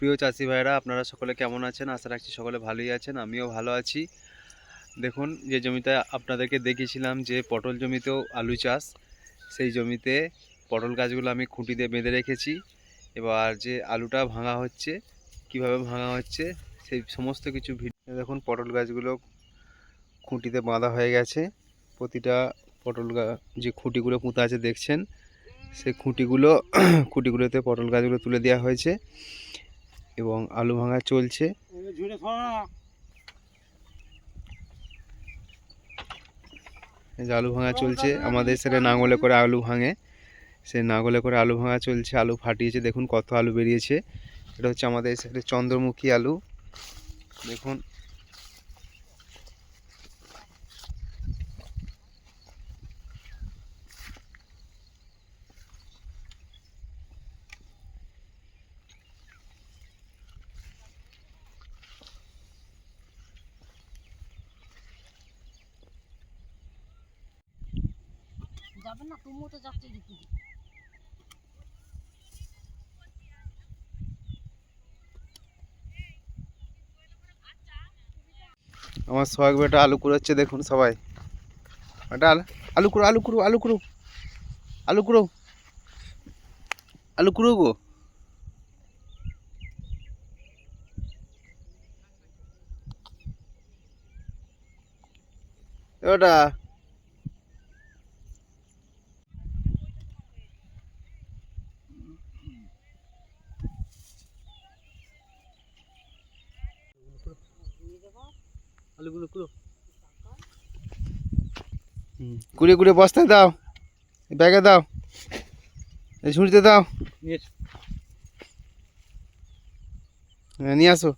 প্রিয় চাষি ভাইরা আপনারা সকলে কেমন আছেন? আশা রাখছি সকলে ভালোই আছেন, আমিও ভালো আছি। দেখুন, যে জমিতে আপনাদেরকে দেখিয়েছিলাম যে পটল জমিতেও আলু চাষ, সেই জমিতে পটল গাছগুলো আমি খুঁটি দিয়ে বেঁধে রেখেছি। এবার যে আলুটা ভাঙা হচ্ছে, কীভাবে ভাঙা হচ্ছে, সেই সমস্ত কিছু ভিডিও। দেখুন, পটল গাছগুলো খুঁটিতে বাঁধা হয়ে গেছে। প্রতিটা পটল যে খুঁটিগুলো পুঁতা আছে, দেখছেন? সেই খুঁটিগুলো, খুঁটিগুলোতে পটল গাছগুলো তুলে দেওয়া হয়েছে। এবং আলু ভাঙা চলছে। আলু ভাঙা চলছে। আমাদের সেটা নাঙলে করে আলু ভাঙে। সে নাঙলে করে আলু ভাঙা চলছে। আলু ফাটিয়েছে। দেখুন কত আলু বেরিয়েছে। এটা হচ্ছে আমাদের সেটা চন্দ্রমুখী আলু। দেখুন। যাবে না, তুমিও তো যাচ্ছে দিকে আমার সোহাগ বেটা আলু কুড়োচ্ছে, দেখুন সবাই। বেটা, আলু কুড়ো আলু কুড়ো আলু কুড়ো। আলু কুড়ো। আলু কুড়ো গো। ওটা আলুগুলো কুড়ো। কুড়িয়ে কুড়িয়ে বস্তায় দাও ব্যাগে দাও এই ঝুড়িতে দাও। হ্যাঁ, নিয়ে আসো।